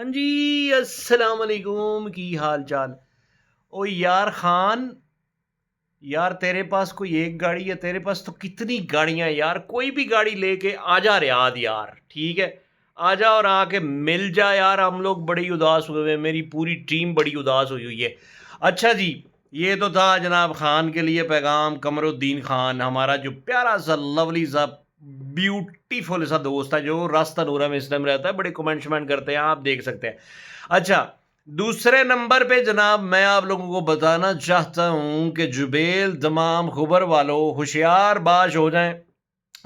ہاں جی السلام علیکم، کی حال چال؟ او یار خان، یار تیرے پاس کوئی ایک گاڑی ہے تیرے پاس تو کتنی گاڑیاں ہیں یار؟ کوئی بھی گاڑی لے کے آ جا ریاد یار، ٹھیک ہے؟ آ جا اور آ کے مل جا یار، ہم لوگ بڑی اداس ہوئے ہوئے ہیں، میری پوری ٹیم بڑی اداس ہوئی ہوئی ہے۔ اچھا جی یہ تو تھا جناب خان کے لیے پیغام قمر الدین خان، ہمارا جو پیارا سا لولی سا بیوٹ بیوٹیفل سا دوست ہے جو راستہ نورہ میں اس ٹائم رہتا ہے بڑے کمنٹ شمنٹ کرتے ہیں آپ دیکھ سکتے ہیں اچھا دوسرے نمبر پہ جناب میں آپ لوگوں کو بتانا چاہتا ہوں کہ جبیل تمام خبر والوں ہوشیار باش ہو جائیں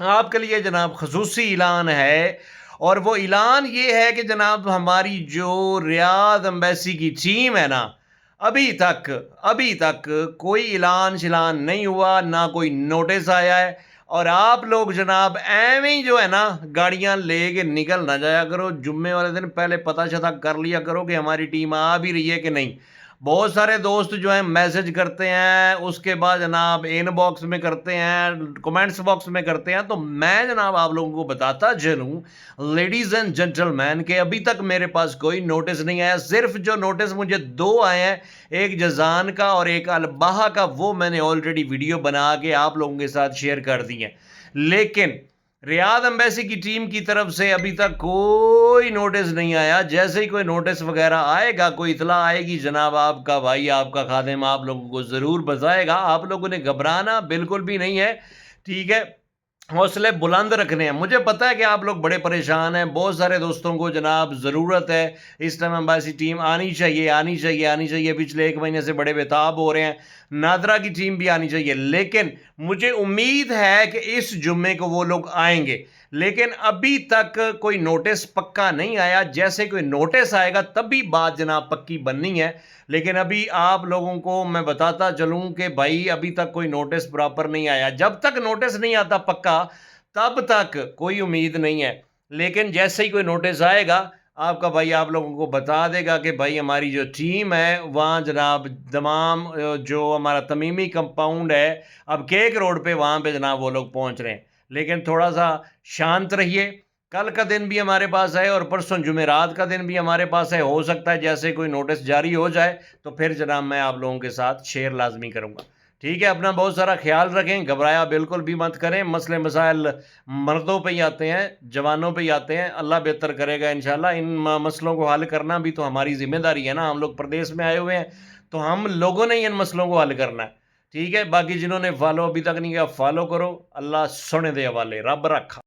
آپ کے لیے جناب خصوصی اعلان ہے اور وہ اعلان یہ ہے کہ جناب ہماری جو ریاض امبیسی کی ٹیم ہے نا ابھی تک ابھی تک کوئی اعلان شلان نہیں ہوا نہ کوئی نوٹس آیا ہے اور آپ لوگ جناب ایویں ہی جو ہے نا گاڑیاں لے کے نکل نہ جایا کرو۔ جمعے والے دن پہلے پتہ شتہ کر لیا کرو کہ ہماری ٹیم آ بھی رہی ہے کہ نہیں۔ بہت سارے دوست جو ہیں میسج کرتے ہیں، اس کے بعد جناب ان باکس میں کرتے ہیں، کمنٹس باکس میں کرتے ہیں۔ تو میں جناب آپ لوگوں کو بتاتا چلوں، لیڈیز اینڈ جینٹل مین کہ ابھی تک میرے پاس کوئی نوٹس نہیں آیا۔ صرف جو نوٹس مجھے دو آئے ہیں، ایک جزان کا اور ایک الباہا کا، وہ میں نے آلریڈی ویڈیو بنا کے آپ لوگوں کے ساتھ شیئر کر دی ہیں۔ لیکن ریاض امبیسی کی ٹیم کی طرف سے ابھی تک کوئی نوٹس نہیں آیا۔ جیسے ہی کوئی نوٹس وغیرہ آئے گا، کوئی اطلاع آئے گی، جناب آپ کا بھائی، آپ کا خادم آپ لوگوں کو ضرور بتائے گا۔ آپ لوگوں نے گھبرانا بالکل بھی نہیں ہے۔ ٹھیک ہے۔ حوصلے بلند رکھنے ہیں۔ مجھے پتا ہے کہ آپ لوگ بڑے پریشان ہیں، بہت سارے دوستوں کو جناب ضرورت ہے۔ اس ٹائم امباسی ٹیم آنی چاہیے آنی چاہیے آنی چاہیے۔ پچھلے ایک مہینے سے بڑے بےتاب ہو رہے ہیں۔ نادرا کی ٹیم بھی آنی چاہیے۔ لیکن مجھے امید ہے کہ اس جمعے کو وہ لوگ آئیں گے۔ لیکن ابھی تک کوئی نوٹس پکا نہیں آیا۔ جیسے کوئی نوٹس آئے گا، تب بھی بات جناب پکی بننی ہے۔ لیکن ابھی آپ لوگوں کو میں بتاتا چلوں کہ بھائی، ابھی تک کوئی نوٹس پراپر نہیں آیا۔ جب تک نوٹس نہیں آتا پکا تب تک کوئی امید نہیں ہے۔ لیکن جیسے ہی کوئی نوٹس آئے گا، آپ کا بھائی آپ لوگوں کو بتا دے گا کہ بھائی ہماری جو ٹیم ہے، وہاں جناب تمام جو ہمارا تمیمی کمپاؤنڈ ہے، اب کیک روڈ پہ وہاں پہ جناب وہ لوگ پہنچ رہے ہیں۔ لیکن تھوڑا سا شانت رہیے۔ کل کا دن بھی ہمارے پاس ہے اور پرسوں جمعرات کا دن بھی ہمارے پاس ہے۔ ہو سکتا ہے جیسے کوئی نوٹس جاری ہو جائے تو پھر جناب میں آپ لوگوں کے ساتھ شیئر لازمی کروں گا۔ ٹھیک ہے، اپنا بہت سارا خیال رکھیں، گھبرایا بالکل بھی مت کریں۔ مسئلے مسائل مردوں پہ ہی آتے ہیں، جوانوں پہ ہی آتے ہیں۔ اللہ بہتر کرے گا انشاءاللہ۔ ان مسئلوں کو حل کرنا بھی تو ہماری ذمہ داری ہے نا۔ ہم لوگ پردیش میں آئے ہوئے ہیں، تو ہم لوگوں نے ہی ان مسئلوں کو حل کرنا ہے۔ ٹھیک ہے، باقی جنہوں نے فالو ابھی تک نہیں کیا فالو کرو۔ اللہ سونے دے حوالے، رب رکھا